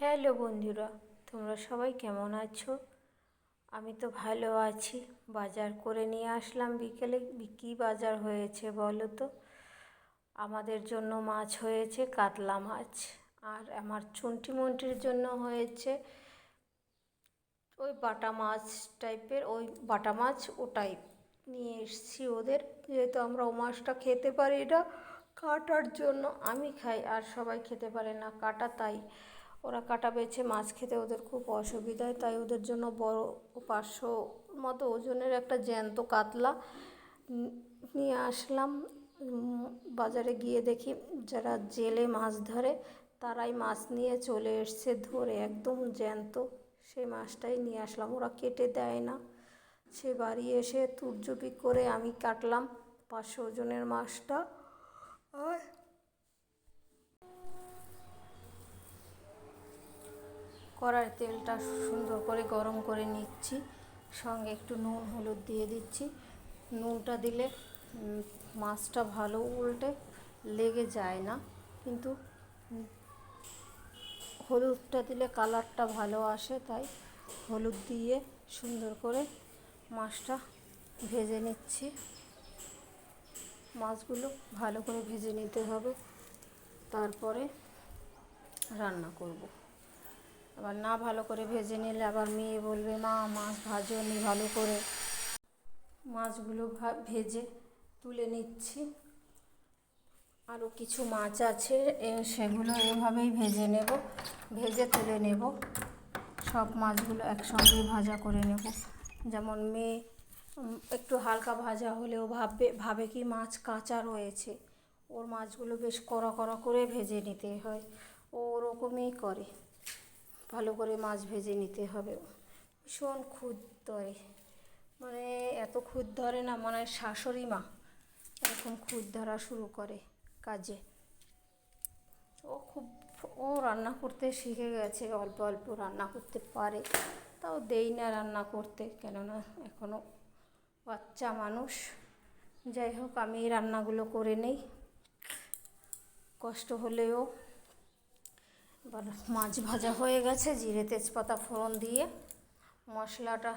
Hello বন্ধুরা, তোমরা সবাই কেমন আছো? আমি তো ভালো আছি। বাজার করে নিয়ে আসলাম বিকেলে। কী বাজার হয়েছে বলো তো? আমাদের জন্য মাছ হয়েছে কাতলা মাছ আর আমার চুন্টি মন্টির জন্য হয়েছে ওই বাটা মাছ টাইপের, ওই বাটা মাছ ওটাই নিয়ে এসছি ওদের। যেহেতু আমরা ও মাছটা খেতে পারি না, কাটার জন্য আমি খাই, আর সবাই খেতে পারে না কাটা, তাই ওরা কাটা বেছে মাছ খেতে ওদের খুব অসুবিধায়, তাই ওদের জন্য বড় পাঁচশো মতো ওজনের একটা জ্যান্ত কাতলা নিয়ে আসলাম। বাজারে গিয়ে দেখি যারা জেলে মাছ ধরে তারাই মাছ নিয়ে চলে এসছে ধরে, একদম জ্যান্ত। সেই মাছটাই নিয়ে আসলাম। ওরা কেটে দেয় না। সে বাড়ি এসে তুরজুপি করে আমি কাটলাম পাঁচশো ওজনের মাছটা। আর কড়ার তেলটা সুন্দর করে গরম করে নিচ্ছি। সঙ্গে একটু নুন, হলুদ দিয়ে দিচ্ছি। নুনটা দিলে মাছটা ভালো উল্টে লেগে যায় না। কিন্তু হলুদটা দিলে কালারটা ভালো আসে, তাই হলুদ দিয়ে সুন্দর করে মাছটা ভেজে নিচ্ছি। মাছগুলো ভালো করে ভেজে নিতে হবে। তারপরে রান্না করব। আবার না ভালো করে ভেজে নিলে আবার মেয়ে বলবে, মা, মাছ ভাজো ভাজনি ভালো করে। মাছগুলো ভেজে তুলে নিচ্ছি। আরও কিছু মাছ আছে সেগুলো এভাবেই ভেজে নেব, ভেজে তুলে নেব। সব মাছগুলো একসঙ্গেই ভাজা করে নেব। যেমন মেয়ে একটু হালকা ভাজা হলেও ভাববে, ভাবে কি মাছ কাঁচা রয়েছে। ওর মাছগুলো বেশ কড়া কড়া করে ভেজে নিতে হয়। ও ওরকমই করে। ভালো করে মাছ ভেজে নিতে হবে। ভীষণ খুদ ধরে। মানে এত খুদ ধরে না মানে শাশুড়ি মা এরকম খুদ ধরা শুরু করে কাজে। ও খুব, ও রান্না করতে শিখে গেছে, অল্প অল্প রান্না করতে পারে। তাও দেই না রান্না করতে, কেননা এখনও বাচ্চা মানুষ। যাই হোক, আমি রান্নাগুলো করে নেই। কষ্ট হলেও এবার মাছ ভাজা হয়ে গেছে, জিরে তেজপাতা ফোড়ন দিয়ে মশলাটা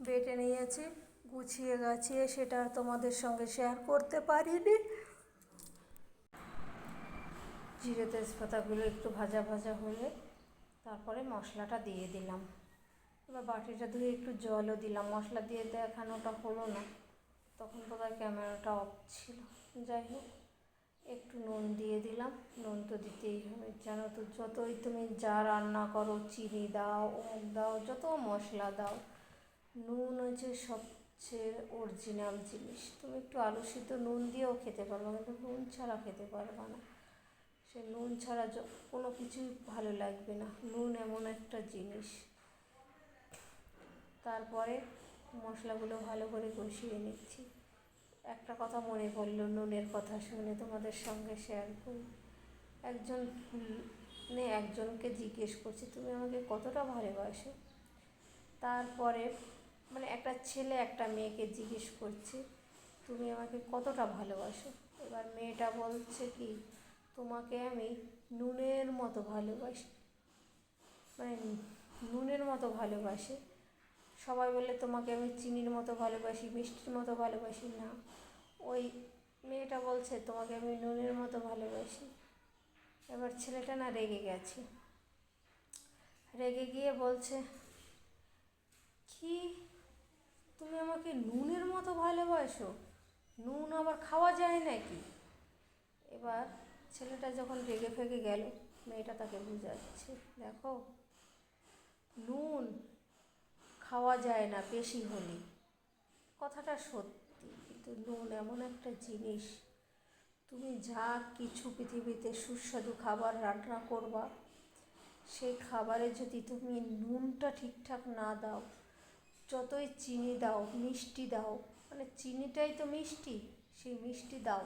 বেটে নিয়েছি, গুছিয়ে গাছিয়ে সেটা তোমাদের সঙ্গে শেয়ার করতে পারিনি। জিরে তেজপাতাগুলো একটু ভাজা ভাজা হলে তারপরে মশলাটা দিয়ে দিলাম। এবার বাটিটা ধুয়ে একটু জলও দিলাম, মশলা দিয়ে দেখানোটা হলো না। তখন বোধহয় ক্যামেরাটা অফ ছিল। যাই হোক। একটু নুন দিয়ে দিলাম। নুন তো দিতেই হবে। জানো তো, যতই তুমি যা রান্না করো, চিনি দাও অমুক দাও, যত মশলা দাও, নুন হচ্ছে সবচেয়ে অরিজিনাল জিনিস। তুমি একটু আলু সিদ্ধ নুন দিয়েও খেতে পারবে, কিন্তু নুন ছাড়া খেতে পারবে না। সে নুন ছাড়া কোনো কিছুই ভালো লাগবে না। নুন এমন একটা জিনিস। তারপরে মশলাগুলো ভালো করে কষিয়ে নিচ্ছি। একটা কথা মনে পড়ল, নুনের কথা শুনে তোমাদের সঙ্গে শেয়ার করি। একজন, নে একজনকে জিজ্ঞেস করছি, তুমি আমাকে কতটা ভালোবাসো? তারপরে মানে একটা ছেলে একটা মেয়েকে জিজ্ঞেস করছে, তুমি আমাকে কতটা ভালোবাসো? এবার মেয়েটা বলছে কি, তোমাকে আমি নুনের মতো ভালোবাসি। মানে নুনের মতো ভালোবাসি। সবাই বলে তোমাকে আমি চিনির মতো ভালোবাসি, মিষ্টির মতো ভালোবাসি। না, ওই মেয়েটা বলছে, তোমাকে আমি নুনের মতো ভালোবাসি। এবার ছেলেটা না রেগে গেছে। রেগে গিয়ে বলছে, কি? তুমি আমাকে নুনের মতো ভালোবাসো? নুন আবার খাওয়া যায় নাকি? এবার ছেলেটা যখন রেগে ফেগে গেল, মেয়েটা তাকে বুঝাচ্ছে, দেখো, নুন খাওয়া যায় না বেশি হলে। কথাটা সত্যি, কিন্তু নুন এমন একটা জিনিস, তুমি যা কিছু পৃথিবীতে সুস্বাদু খাবার রান্না করবা, সেই খাবারে যদি তুমি নুনটা ঠিকঠাক না দাও, যতই চিনি দাও, মিষ্টি দাও মানে চিনিটাই তো মিষ্টি, সেই মিষ্টি দাও,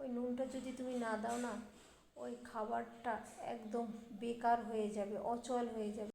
ওই নুনটা যদি তুমি না দাও না, ওই খাবারটা একদম বেকার হয়ে যাবে, অচল হয়ে যাবে।